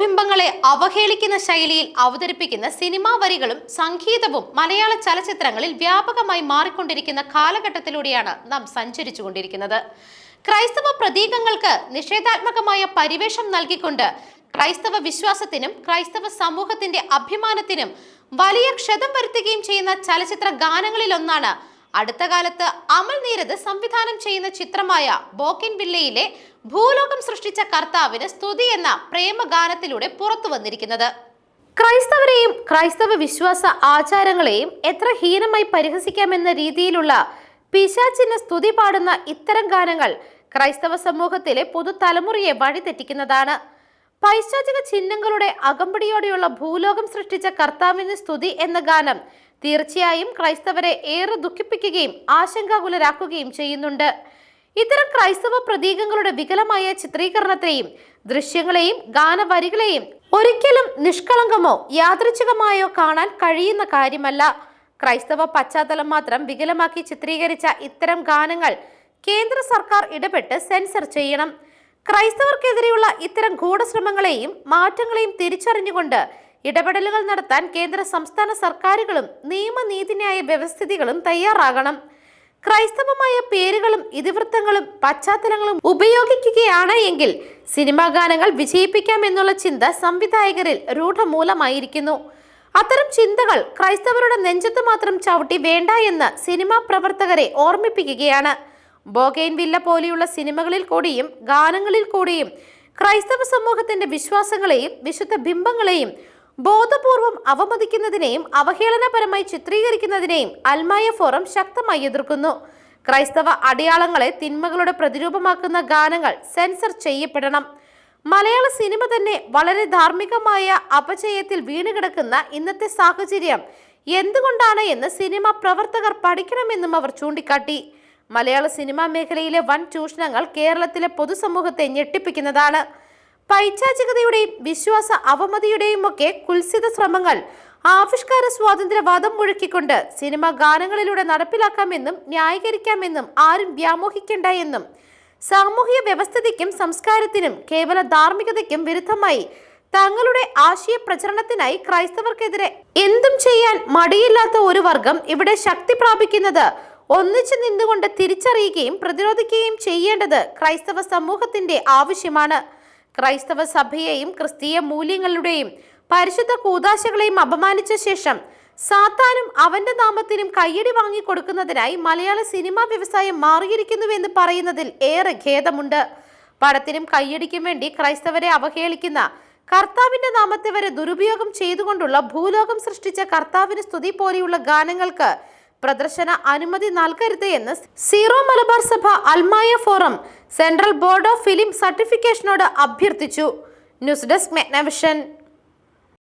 ബിംബങ്ങളെ അവഹേളിക്കുന്ന ശൈലിയിൽ അവതരിപ്പിക്കുന്ന സിനിമാ വരികളും സംഗീതവും മലയാള ചലച്ചിത്രങ്ങളിൽ വ്യാപകമായി മാറിക്കൊണ്ടിരിക്കുന്ന കാലഘട്ടത്തിലൂടെയാണ് നാം സഞ്ചരിച്ചുകൊണ്ടിരിക്കുന്നത്. ക്രൈസ്തവ പ്രതീകങ്ങൾക്ക് നിഷേധാത്മകമായ പരിവേഷം നൽകിക്കൊണ്ട് ക്രൈസ്തവ വിശ്വാസത്തിനും ക്രൈസ്തവ സമൂഹത്തിന്റെ അഭിമാനത്തിനും വലിയ ക്ഷതം വരുത്തുകയും ചെയ്യുന്ന ചലച്ചിത്ര ഗാനങ്ങളിലൊന്നാണ് അടുത്ത കാലത്ത് അമൽ നീരദ് സംവിധാനം ചെയ്യുന്ന ചിത്രമായ ബോക്കിൻ വില്ലയിലെ ഭൂലോകം സൃഷ്ടിച്ച കർത്താവിന് സ്തുതി എന്ന പ്രേമഗാനത്തിലൂടെ പുറത്തു വന്നിരിക്കുന്നത്. ക്രൈസ്തവരെയും ക്രൈസ്തവ വിശ്വാസ ആചാരങ്ങളെയും എത്ര ഹീനമായി പരിഹസിക്കാമെന്ന രീതിയിലുള്ള പിശാചിന് സ്തുതി പാടുന്ന ഇത്തരം ഗാനങ്ങൾ ക്രൈസ്തവ സമൂഹത്തിലെ പുതുതലമുറയെ വഴിതെറ്റിക്കുന്നതാണ്. പൈശാചിക ചിഹ്നങ്ങളുടെ അകമ്പടിയോടെയുള്ള ഭൂലോകം സൃഷ്ടിച്ച കർത്താവിന് സ്തുതി എന്ന ഗാനം തീർച്ചയായും ക്രൈസ്തവരെ ഏറെ ദുഃഖിപ്പിക്കുകയും ആശങ്കാകുലരാക്കുകയും ചെയ്യുന്നുണ്ട്. ഇത്തരം ക്രൈസ്തവ പ്രതീകങ്ങളുടെ വികലമായ ചിത്രീകരണത്തെയും ദൃശ്യങ്ങളെയും ഗാനവരികളെയും ഒരിക്കലും നിഷ്കളങ്കമോ യാദൃച്ഛികമായോ കാണാൻ കഴിയുന്ന കാര്യമല്ല. ക്രൈസ്തവ പശ്ചാത്തലം മാത്രം വികലമാക്കി ചിത്രീകരിച്ച ഇത്തരം ഗാനങ്ങൾ കേന്ദ്ര സർക്കാർ ഇടപെട്ട് സെൻസർ ചെയ്യണം. ക്രൈസ്തവർക്കെതിരെയുള്ള ഇത്തരം ഗൂഢശ്രമങ്ങളെയും മാറ്റങ്ങളെയും തിരിച്ചറിഞ്ഞുകൊണ്ട് ഇടപെടലുകൾ നടത്താൻ കേന്ദ്ര സംസ്ഥാന സർക്കാരുകളും നിയമനീതിന്യായ വ്യവസ്ഥിതികളും തയ്യാറാകണം. ക്രൈസ്തവമായ പേരുകളും ഇതിവൃത്തങ്ങളും പശ്ചാത്തലങ്ങളും ഉപയോഗിക്കുകയാണ് എങ്കിൽ സിനിമാ ഗാനങ്ങൾ വിജയിപ്പിക്കാം എന്നുള്ള ചിന്ത സംവിധായകരിൽ രൂഢമൂലമായിരിക്കുന്നു. അത്തരം ചിന്തകൾ ക്രൈസ്തവരുടെ നെഞ്ചത്ത് മാത്രം ചവിട്ടി വേണ്ട എന്ന് സിനിമാ പ്രവർത്തകരെ ഓർമ്മിപ്പിക്കുകയാണ്. ബോഗെയിൻ വില്ല പോലെയുള്ള സിനിമകളിൽ കൂടിയും ഗാനങ്ങളിൽ കൂടിയും ക്രൈസ്തവ സമൂഹത്തിന്റെ വിശ്വാസങ്ങളെയും വിശുദ്ധ ബിംബങ്ങളെയും ബോധപൂർവം അവമതിക്കുന്നതിനെയും അവഹേളനപരമായി ചിത്രീകരിക്കുന്നതിനെയും അൽമായ ഫോറം ശക്തമായി എതിർക്കുന്നു. ക്രൈസ്തവ അടയാളങ്ങളെ തിന്മകളുടെ പ്രതിരൂപമാക്കുന്ന ഗാനങ്ങൾ സെൻസർ ചെയ്യപ്പെടണം. മലയാള സിനിമ തന്നെ വളരെ ധാർമ്മികമായ അപചയത്തിൽ വീണുകിടക്കുന്ന ഇന്നത്തെ സാഹചര്യം എന്തുകൊണ്ടാണ് എന്ന് സിനിമ പ്രവർത്തകർ പഠിക്കണമെന്നും അവർ ചൂണ്ടിക്കാട്ടി. മലയാള സിനിമാ മേഖലയിലെ വൻ ചൂഷണങ്ങൾ കേരളത്തിലെ പൊതുസമൂഹത്തെ ഞെട്ടിപ്പിക്കുന്നതാണ്. പൈശാചികതയുടെയും വിശ്വാസ അവമതിയുടെയും ഒക്കെ കുൽസിത ശ്രമങ്ങൾ ആവിഷ്കാര സ്വാതന്ത്ര്യ വാദം മുഴക്കിക്കൊണ്ട് സിനിമ ഗാനങ്ങളിലൂടെ നടപ്പിലാക്കാമെന്നും ന്യായീകരിക്കാമെന്നും ആരും വ്യാമോഹിക്കേണ്ട എന്നും സാമൂഹിക വ്യവസ്ഥിതിക്കും സംസ്കാരത്തിനും കേവല ധാർമ്മികതയ്ക്കും വിരുദ്ധമായി തങ്ങളുടെ ആശയ പ്രചരണത്തിനായി ക്രൈസ്തവർക്കെതിരെ എന്തും ചെയ്യാൻ മടിയില്ലാത്ത ഒരു വർഗം ഇവിടെ ശക്തി പ്രാപിക്കുന്നത് ഒന്നിച്ചു നിന്നുകൊണ്ട് തിരിച്ചറിയുകയും പ്രതിരോധിക്കുകയും ചെയ്യേണ്ടത് ക്രൈസ്തവ സമൂഹത്തിന്റെ ആവശ്യമാണ്. ക്രൈസ്തവ സഭയെയും ക്രിസ്തീയ മൂല്യങ്ങളുടെയും പരിശുദ്ധ കൂതാശകളെയും അപമാനിച്ച ശേഷം സാത്താനും അവന്റെ നാമത്തിനും കയ്യടി വാങ്ങിക്കൊടുക്കുന്നതിനായി മലയാള സിനിമാ വ്യവസായം മാറിയിരിക്കുന്നുവെന്ന് പറയുന്നതിൽ ഏറെ ഖേദമുണ്ട്. പണത്തിനും കയ്യടിക്കും വേണ്ടി ക്രൈസ്തവരെ അവഹേളിക്കുന്ന കർത്താവിന്റെ നാമത്തെ വരെ ദുരുപയോഗം ചെയ്തുകൊണ്ടുള്ള ഭൂലോകം സൃഷ്ടിച്ച കർത്താവിന് സ്തുതി പോലെയുള്ള ഗാനങ്ങൾക്ക് പ്രദർശന അനുമതി നൽകരുത് എന്ന് സീറോ മലബാർ സഭ അൽമായ forum central board of film സർട്ടിഫിക്കേഷനോട് അഭ്യർത്ഥിച്ചു. News desk Magnavision.